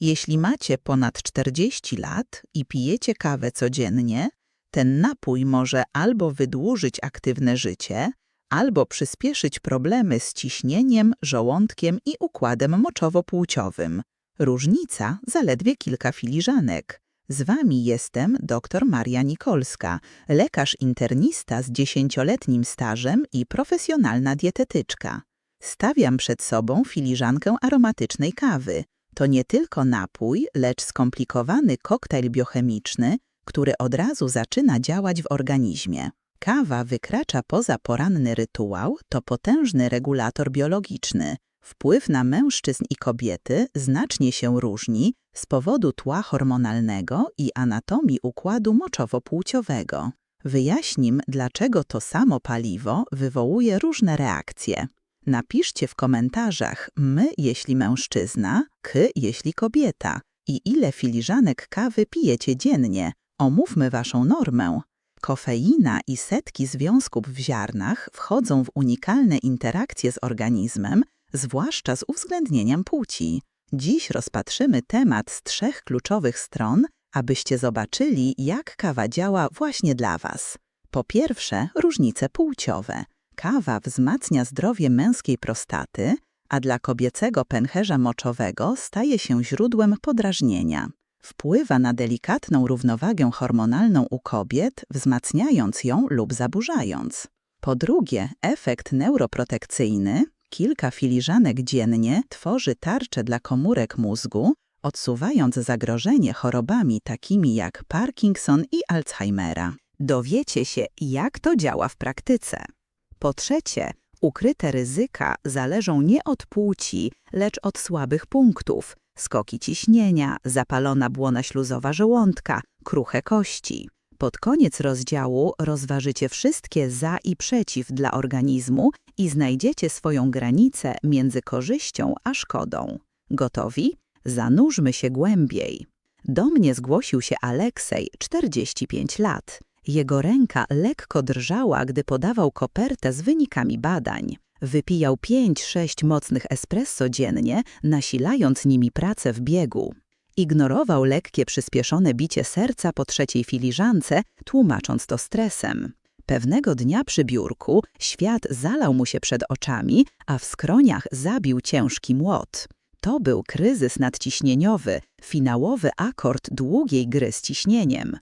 Jeśli macie ponad 40 lat i pijecie kawę codziennie, ten napój może albo wydłużyć aktywne życie, albo przyspieszyć problemy z ciśnieniem, żołądkiem i układem moczowo-płciowym. Różnica zaledwie kilka filiżanek. Z wami jestem dr Maria Nikolska, lekarz internista z dziesięcioletnim stażem i profesjonalna dietetyczka. Stawiam przed sobą filiżankę aromatycznej kawy. To nie tylko napój, lecz skomplikowany koktajl biochemiczny, który od razu zaczyna działać w organizmie. Kawa wykracza poza poranny rytuał, to potężny regulator biologiczny. Wpływ na mężczyzn i kobiety znacznie się różni z powodu tła hormonalnego i anatomii układu moczowo-płciowego. Wyjaśnim, dlaczego to samo paliwo wywołuje różne reakcje. Napiszcie w komentarzach my, jeśli mężczyzna, k, jeśli kobieta i ile filiżanek kawy pijecie dziennie. Omówmy waszą normę. Kofeina i setki związków w ziarnach wchodzą w unikalne interakcje z organizmem, zwłaszcza z uwzględnieniem płci. Dziś rozpatrzymy temat z trzech kluczowych stron, abyście zobaczyli, jak kawa działa właśnie dla Was. Po pierwsze, różnice płciowe. Kawa wzmacnia zdrowie męskiej prostaty, a dla kobiecego pęcherza moczowego staje się źródłem podrażnienia. Wpływa na delikatną równowagę hormonalną u kobiet, wzmacniając ją lub zaburzając. Po drugie, efekt neuroprotekcyjny, kilka filiżanek dziennie, tworzy tarczę dla komórek mózgu, odsuwając zagrożenie chorobami takimi jak Parkinson i Alzheimera. Dowiecie się, jak to działa w praktyce. Po trzecie, ukryte ryzyka zależą nie od płci, lecz od słabych punktów, skoki ciśnienia, zapalona błona śluzowa żołądka, kruche kości. Pod koniec rozdziału rozważycie wszystkie za i przeciw dla organizmu i znajdziecie swoją granicę między korzyścią a szkodą. Gotowi? Zanurzmy się głębiej. Do mnie zgłosił się Aleksej, 45 lat. Jego ręka lekko drżała, gdy podawał kopertę z wynikami badań. Wypijał 5-6 mocnych espresso dziennie, nasilając nimi pracę w biegu. Ignorował lekkie przyspieszone bicie serca po trzeciej filiżance, tłumacząc to stresem. Pewnego dnia przy biurku świat zalał mu się przed oczami, a w skroniach zabił ciężki młot. To był kryzys nadciśnieniowy, finałowy akord długiej gry z ciśnieniem.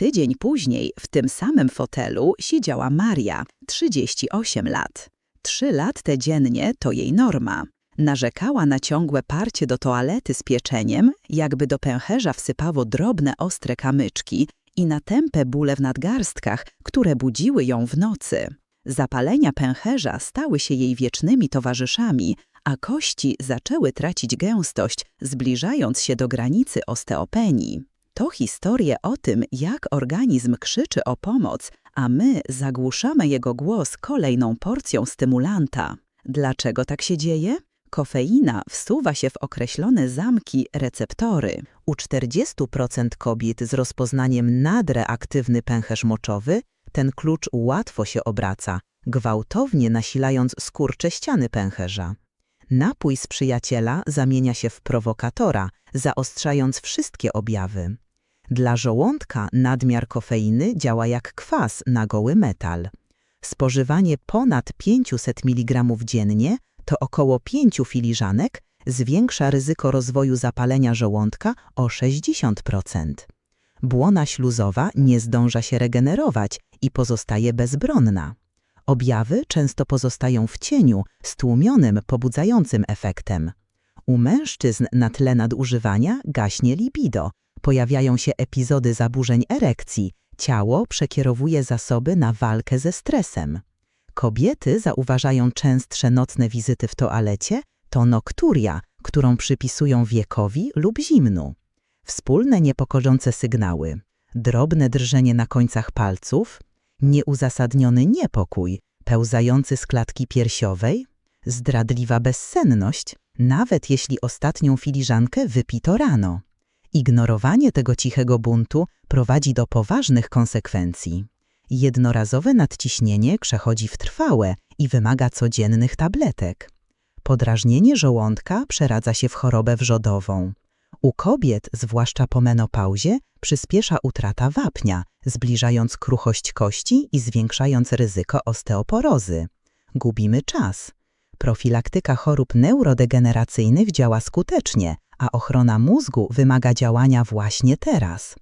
Tydzień później w tym samym fotelu siedziała Maria, 38 lat. Trzy latte dziennie to jej norma. Narzekała na ciągłe parcie do toalety z pieczeniem, jakby do pęcherza wsypało drobne, ostre kamyczki i na tępe bóle w nadgarstkach, które budziły ją w nocy. Zapalenia pęcherza stały się jej wiecznymi towarzyszami, a kości zaczęły tracić gęstość, zbliżając się do granicy osteopenii. To historie o tym, jak organizm krzyczy o pomoc, a my zagłuszamy jego głos kolejną porcją stymulanta. Dlaczego tak się dzieje? Kofeina wsuwa się w określone zamki receptory. U 40% kobiet z rozpoznaniem nadreaktywny pęcherz moczowy ten klucz łatwo się obraca, gwałtownie nasilając skurcze ściany pęcherza. Napój z przyjaciela zamienia się w prowokatora, zaostrzając wszystkie objawy. Dla żołądka nadmiar kofeiny działa jak kwas na goły metal. Spożywanie ponad 500 mg dziennie, to około 5 filiżanek, zwiększa ryzyko rozwoju zapalenia żołądka o 60%. Błona śluzowa nie zdąża się regenerować i pozostaje bezbronna. Objawy często pozostają w cieniu, stłumionym, pobudzającym efektem. U mężczyzn na tle nadużywania gaśnie libido, pojawiają się epizody zaburzeń erekcji, ciało przekierowuje zasoby na walkę ze stresem. Kobiety zauważają częstsze nocne wizyty w toalecie, to nokturia, którą przypisują wiekowi lub zimnu. Wspólne niepokorzące sygnały, drobne drżenie na końcach palców, nieuzasadniony niepokój, pełzający z klatki piersiowej, zdradliwa bezsenność, nawet jeśli ostatnią filiżankę wypito rano. Ignorowanie tego cichego buntu prowadzi do poważnych konsekwencji. Jednorazowe nadciśnienie przechodzi w trwałe i wymaga codziennych tabletek. Podrażnienie żołądka przeradza się w chorobę wrzodową. U kobiet, zwłaszcza po menopauzie, przyspiesza utrata wapnia, zbliżając kruchość kości i zwiększając ryzyko osteoporozy. Gubimy czas. Profilaktyka chorób neurodegeneracyjnych działa skutecznie, a ochrona mózgu wymaga działania właśnie teraz.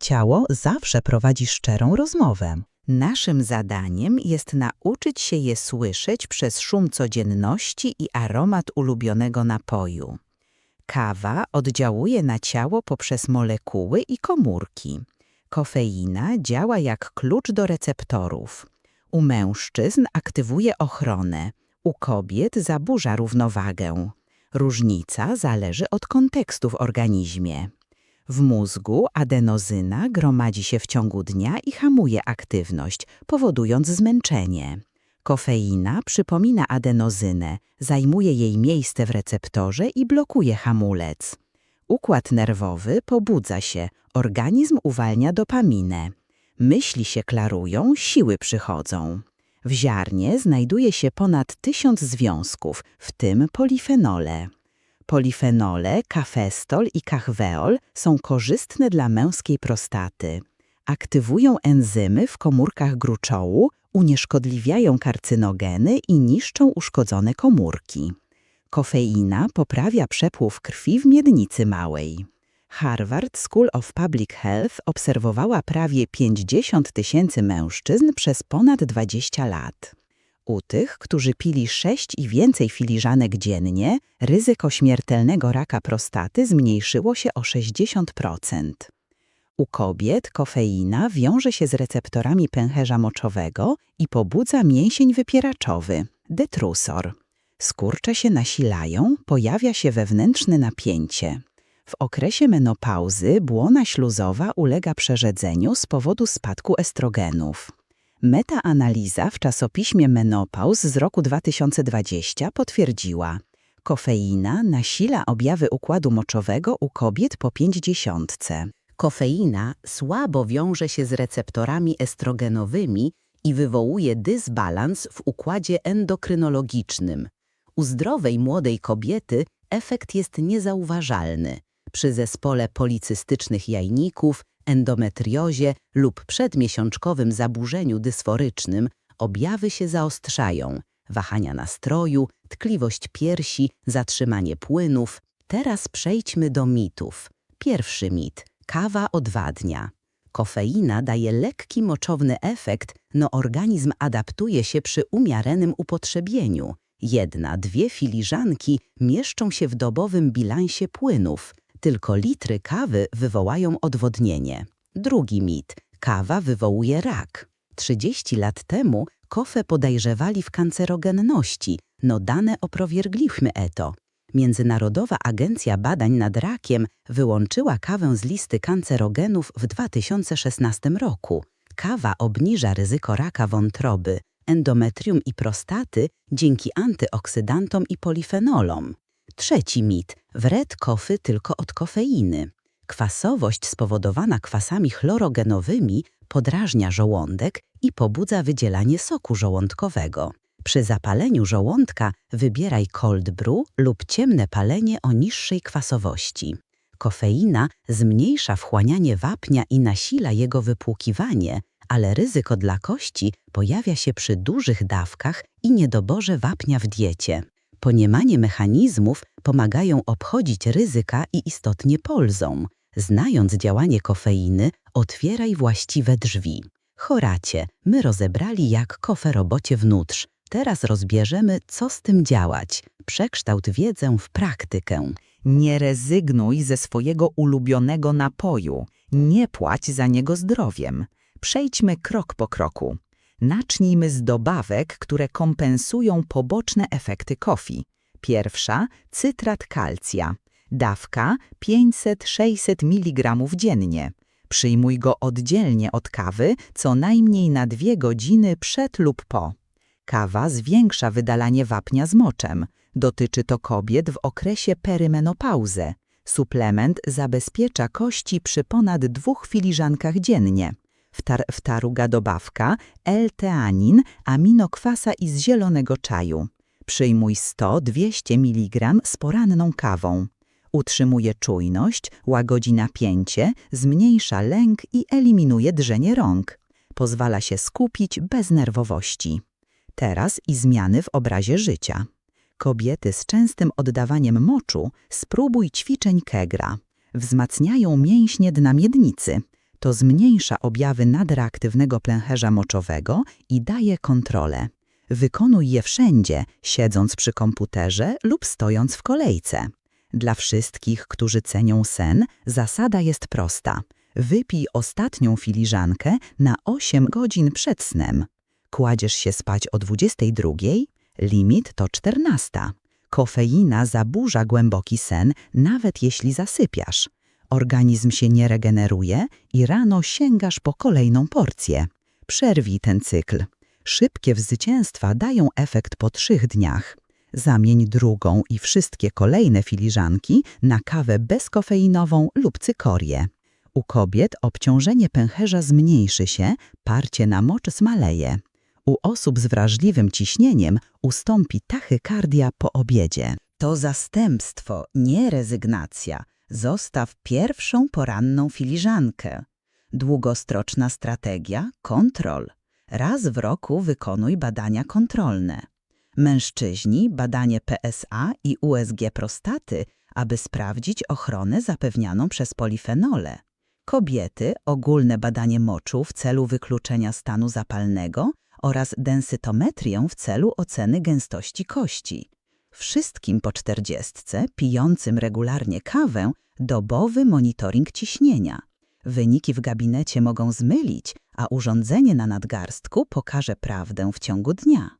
Ciało zawsze prowadzi szczerą rozmowę. Naszym zadaniem jest nauczyć się je słyszeć przez szum codzienności i aromat ulubionego napoju. Kawa oddziałuje na ciało poprzez molekuły i komórki. Kofeina działa jak klucz do receptorów. U mężczyzn aktywuje ochronę, u kobiet zaburza równowagę. Różnica zależy od kontekstu w organizmie. W mózgu adenozyna gromadzi się w ciągu dnia i hamuje aktywność, powodując zmęczenie. Kofeina przypomina adenozynę, zajmuje jej miejsce w receptorze i blokuje hamulec. Układ nerwowy pobudza się, organizm uwalnia dopaminę. Myśli się klarują, siły przychodzą. W ziarnie znajduje się ponad tysiąc związków, w tym polifenole. Polifenole, kafestol i kachweol są korzystne dla męskiej prostaty. Aktywują enzymy w komórkach gruczołu, unieszkodliwiają karcynogeny i niszczą uszkodzone komórki. Kofeina poprawia przepływ krwi w miednicy małej. Harvard School of Public Health obserwowała prawie 50 tysięcy mężczyzn przez ponad 20 lat. U tych, którzy pili 6 i więcej filiżanek dziennie, ryzyko śmiertelnego raka prostaty zmniejszyło się o 60%. U kobiet kofeina wiąże się z receptorami pęcherza moczowego i pobudza mięsień wypieraczowy, detrusor. Skurcze się nasilają, pojawia się wewnętrzne napięcie. W okresie menopauzy błona śluzowa ulega przerzedzeniu z powodu spadku estrogenów. Metaanaliza w czasopiśmie Menopause z roku 2020 potwierdziła, kofeina nasila objawy układu moczowego u kobiet po pięćdziesiątce. Kofeina słabo wiąże się z receptorami estrogenowymi i wywołuje dysbalans w układzie endokrynologicznym. U zdrowej młodej kobiety efekt jest niezauważalny. Przy zespole policystycznych jajników, endometriozie lub przedmiesiączkowym zaburzeniu dysforycznym objawy się zaostrzają, wahania nastroju, tkliwość piersi, zatrzymanie płynów. Teraz przejdźmy do mitów. Pierwszy mit. Kawa odwadnia. Kofeina daje lekki moczowny efekt, no organizm adaptuje się przy umiarenym upotrzebieniu. Jedna, dwie filiżanki mieszczą się w dobowym bilansie płynów. Tylko litry kawy wywołają odwodnienie. Drugi mit. Kawa wywołuje rak. 30 lat temu kofę podejrzewali w kancerogenności, no dane oprowiergliśmy eto. Międzynarodowa Agencja Badań nad Rakiem wyłączyła kawę z listy kancerogenów w 2016 roku. Kawa obniża ryzyko raka wątroby, endometrium i prostaty dzięki antyoksydantom i polifenolom. Trzeci mit. Wred kofy tylko od kofeiny. Kwasowość spowodowana kwasami chlorogenowymi podrażnia żołądek i pobudza wydzielanie soku żołądkowego. Przy zapaleniu żołądka wybieraj cold brew lub ciemne palenie o niższej kwasowości. Kofeina zmniejsza wchłanianie wapnia i nasila jego wypłukiwanie, ale ryzyko dla kości pojawia się przy dużych dawkach i niedoborze wapnia w diecie. Poniemanie mechanizmów pomagają obchodzić ryzyka i istotnie polzą. Znając działanie kofeiny, otwieraj właściwe drzwi. Choracie, my rozebrali jak kofę robocie wnótrz. Teraz rozbierzemy, co z tym działać. Przekształt wiedzę w praktykę. Nie rezygnuj ze swojego ulubionego napoju. Nie płać za niego zdrowiem. Przejdźmy krok po kroku. Nachnijmy z dobawek, które kompensują poboczne efekty kofii. Pierwsza – cytrat kalcja. Dawka 500-600 mg dziennie. Przyjmuj go oddzielnie od kawy, co najmniej na dwie godziny przed lub po. Kawa zwiększa wydalanie wapnia z moczem. Dotyczy to kobiet w okresie perymenopauzy. Suplement zabezpiecza kości przy ponad dwóch filiżankach dziennie. Wtar wtaruga dobawka, L-teanin, aminokwasa i z zielonego czaju. Przyjmuj 100-200 mg z poranną kawą. Utrzymuje czujność, łagodzi napięcie, zmniejsza lęk i eliminuje drżenie rąk. Pozwala się skupić bez nerwowości. Teraz i zmiany w obrazie życia. Kobiety z częstym oddawaniem moczu spróbuj ćwiczeń Kegra. Wzmacniają mięśnie dna miednicy. To zmniejsza objawy nadreaktywnego pęcherza moczowego i daje kontrolę. Wykonuj je wszędzie, siedząc przy komputerze lub stojąc w kolejce. Dla wszystkich, którzy cenią sen, zasada jest prosta. Wypij ostatnią filiżankę na 8 godzin przed snem. Kładziesz się spać o 22, limit to 14. Kofeina zaburza głęboki sen, nawet jeśli zasypiasz. Organizm się nie regeneruje i rano sięgasz po kolejną porcję. Przerwij ten cykl. Szybkie zwycięstwa dają efekt po trzech dniach. Zamień drugą i wszystkie kolejne filiżanki na kawę bezkofeinową lub cykorię. U kobiet obciążenie pęcherza zmniejszy się, parcie na mocz zmaleje. U osób z wrażliwym ciśnieniem ustąpi tachykardia po obiedzie. To zastępstwo, nie rezygnacja. Zostaw pierwszą poranną filiżankę. Długostroczna strategia kontrol. Raz w roku wykonuj badania kontrolne. Mężczyźni badanie PSA i USG prostaty, aby sprawdzić ochronę zapewnianą przez polifenole. Kobiety ogólne badanie moczu w celu wykluczenia stanu zapalnego oraz densytometrię w celu oceny gęstości kości. Wszystkim po czterdziestce pijącym regularnie kawę dobowy monitoring ciśnienia. Wyniki w gabinecie mogą zmylić, a urządzenie na nadgarstku pokaże prawdę w ciągu dnia.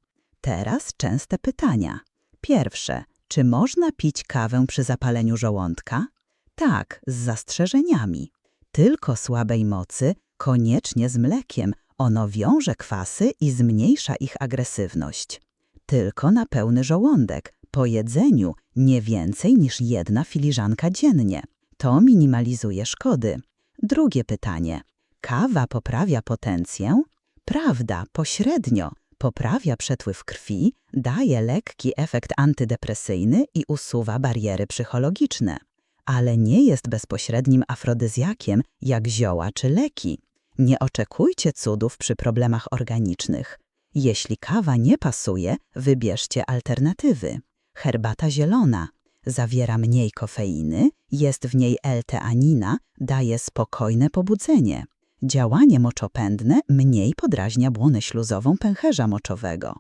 Teraz częste pytania. Pierwsze, czy można pić kawę przy zapaleniu żołądka? Tak, z zastrzeżeniami. Tylko słabej mocy, koniecznie z mlekiem, ono wiąże kwasy i zmniejsza ich agresywność. Tylko na pełny żołądek, po jedzeniu, nie więcej niż jedna filiżanka dziennie. To minimalizuje szkody. Drugie pytanie. Kawa poprawia potencję? Prawda, pośrednio. Poprawia przepływ krwi, daje lekki efekt antydepresyjny i usuwa bariery psychologiczne. Ale nie jest bezpośrednim afrodyzjakiem jak zioła czy leki. Nie oczekujcie cudów przy problemach organicznych. Jeśli kawa nie pasuje, wybierzcie alternatywy. Herbata zielona zawiera mniej kofeiny, jest w niej L-teanina, daje spokojne pobudzenie. Działanie moczopędne mniej podrażnia błonę śluzową pęcherza moczowego.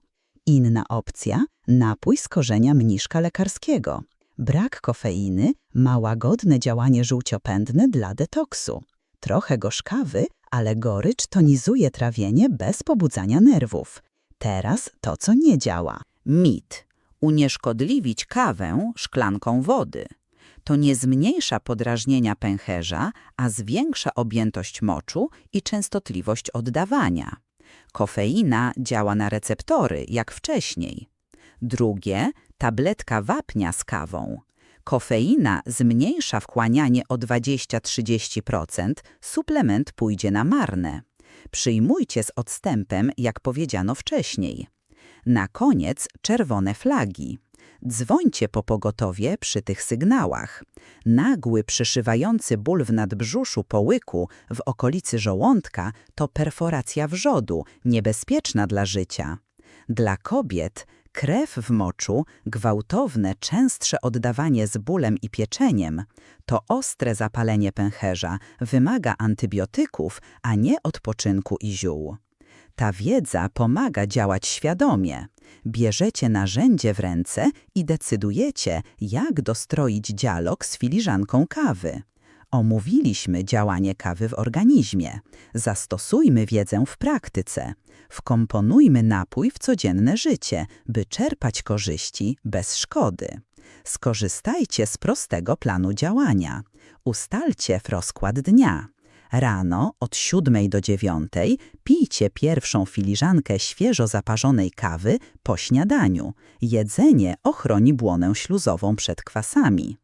Inna opcja – napój z korzenia mniszka lekarskiego. Brak kofeiny ma łagodne działanie żółciopędne dla detoksu. Trochę gorzkawy, ale gorycz tonizuje trawienie bez pobudzania nerwów. Teraz to, co nie działa. Mit. Unieszkodliwić kawę szklanką wody. To nie zmniejsza podrażnienia pęcherza, a zwiększa objętość moczu i częstotliwość oddawania. Kofeina działa na receptory, jak wcześniej. Drugie, tabletka wapnia z kawą. Kofeina zmniejsza wchłanianie o 20-30%, suplement pójdzie na marne. Przyjmujcie z odstępem, jak powiedziano wcześniej. Na koniec czerwone flagi. Dzwońcie po pogotowie przy tych sygnałach. Nagły, przyszywający ból w nadbrzuszu po łyku w okolicy żołądka to perforacja wrzodu, niebezpieczna dla życia. Dla kobiet krew w moczu, gwałtowne, częstsze oddawanie z bólem i pieczeniem to ostre zapalenie pęcherza, wymaga antybiotyków, a nie odpoczynku i ziół. Ta wiedza pomaga działać świadomie. Bierzecie narzędzie w ręce i decydujecie, jak dostroić dialog z filiżanką kawy. Omówiliśmy działanie kawy w organizmie. Zastosujmy wiedzę w praktyce. Wkomponujmy napój w codzienne życie, by czerpać korzyści bez szkody. Skorzystajcie z prostego planu działania. Ustalcie rozkład dnia. Rano od 7 do 9 pijcie pierwszą filiżankę świeżo zaparzonej kawy po śniadaniu. Jedzenie ochroni błonę śluzową przed kwasami.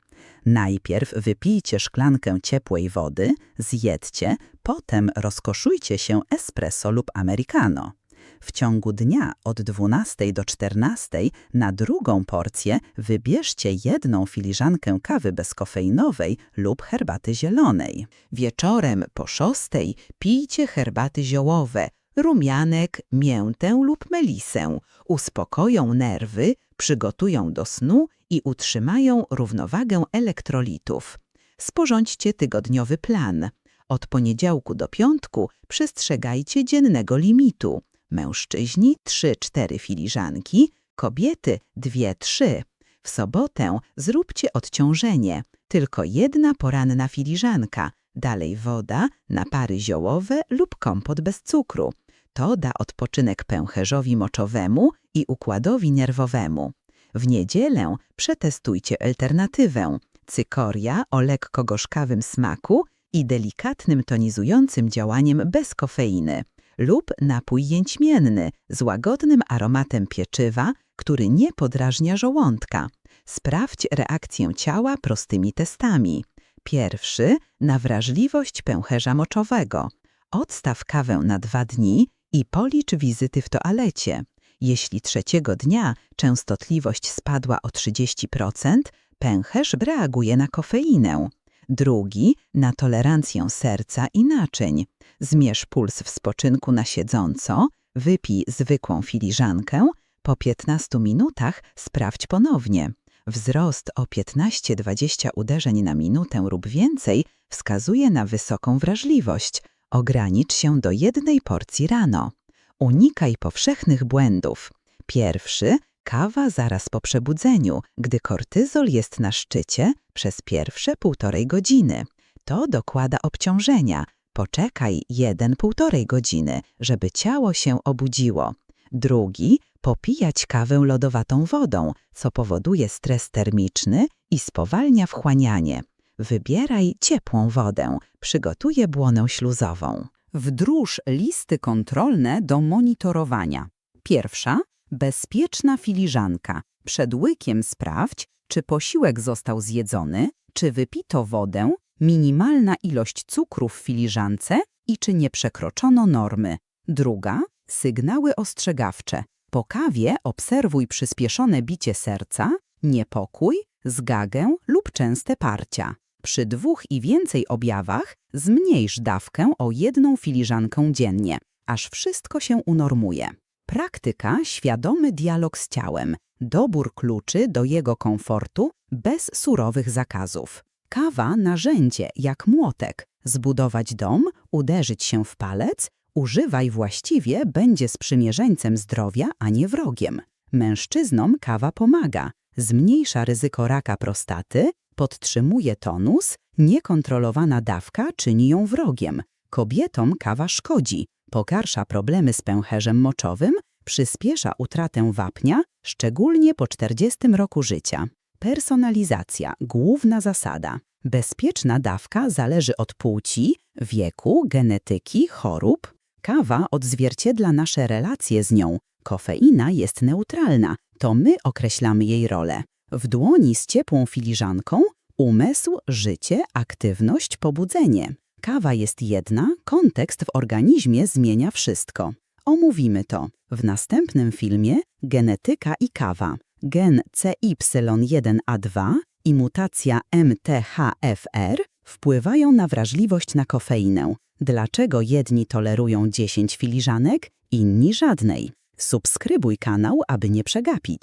Najpierw wypijcie szklankę ciepłej wody, zjedźcie, potem rozkoszujcie się espresso lub americano. W ciągu dnia od 12 do 14 na drugą porcję wybierzcie jedną filiżankę kawy bezkofeinowej lub herbaty zielonej. Wieczorem po szóstej pijcie herbaty ziołowe, rumianek, miętę lub melisę. Uspokoją nerwy, przygotują do snu i utrzymają równowagę elektrolitów. Sporządźcie tygodniowy plan. Od poniedziałku do piątku przestrzegajcie dziennego limitu. Mężczyźni 3-4 filiżanki, kobiety 2-3. W sobotę zróbcie odciążenie. Tylko jedna poranna filiżanka, dalej woda, napary ziołowe lub kompot bez cukru. To da odpoczynek pęcherzowi moczowemu i układowi nerwowemu. W niedzielę przetestujcie alternatywę. Cykoria o lekko gorzkawym smaku i delikatnym tonizującym działaniem bez kofeiny lub napój jęczmienny z łagodnym aromatem pieczywa, który nie podrażnia żołądka. Sprawdź reakcję ciała prostymi testami. Pierwszy na wrażliwość pęcherza moczowego. Odstaw kawę na dwa dni i policz wizyty w toalecie. Jeśli trzeciego dnia częstotliwość spadła o 30%, pęcherz reaguje na kofeinę. Drugi na tolerancję serca i naczyń. Zmierz puls w spoczynku na siedząco, wypij zwykłą filiżankę, po 15 minutach sprawdź ponownie. Wzrost o 15-20 uderzeń na minutę lub więcej wskazuje na wysoką wrażliwość. Ogranicz się do jednej porcji rano. Unikaj powszechnych błędów. Pierwszy kawa zaraz po przebudzeniu, gdy kortyzol jest na szczycie przez pierwsze półtorej godziny. To dokłada obciążenia. Poczekaj 1-1,5 godziny, żeby ciało się obudziło. Drugi popijać kawę lodowatą wodą, co powoduje stres termiczny i spowalnia wchłanianie. Wybieraj ciepłą wodę, przygotuję błonę śluzową. Wdróż listy kontrolne do monitorowania. Pierwsza bezpieczna filiżanka. Przed łykiem sprawdź, czy posiłek został zjedzony, czy wypito wodę, minimalna ilość cukru w filiżance i czy nie przekroczono normy. Druga sygnały ostrzegawcze. Po kawie obserwuj przyspieszone bicie serca, niepokój, zgagę lub częste parcia. Przy dwóch i więcej objawach zmniejsz dawkę o jedną filiżankę dziennie, aż wszystko się unormuje. Praktyka świadomy dialog z ciałem, dobór kluczy do jego komfortu bez surowych zakazów. Kawa narzędzie jak młotek. Zbudować dom, uderzyć się w palec, używaj właściwie będzie sprzymierzeńcem zdrowia, a nie wrogiem. Mężczyznom kawa pomaga, zmniejsza ryzyko raka prostaty, podtrzymuje tonus, niekontrolowana dawka czyni ją wrogiem. Kobietom kawa szkodzi, pogarsza problemy z pęcherzem moczowym, przyspiesza utratę wapnia, szczególnie po 40 roku życia. Personalizacja główna zasada. Bezpieczna dawka zależy od płci, wieku, genetyki, chorób. Kawa odzwierciedla nasze relacje z nią. Kofeina jest neutralna, to my określamy jej rolę. W dłoni z ciepłą filiżanką umysł, życie, aktywność, pobudzenie. Kawa jest jedna, kontekst w organizmie zmienia wszystko. Omówimy to w następnym filmie Genetyka i kawa. Gen CY1A2 i mutacja MTHFR wpływają na wrażliwość na kofeinę. Dlaczego jedni tolerują 10 filiżanek, inni żadnej? Subskrybuj kanał, aby nie przegapić.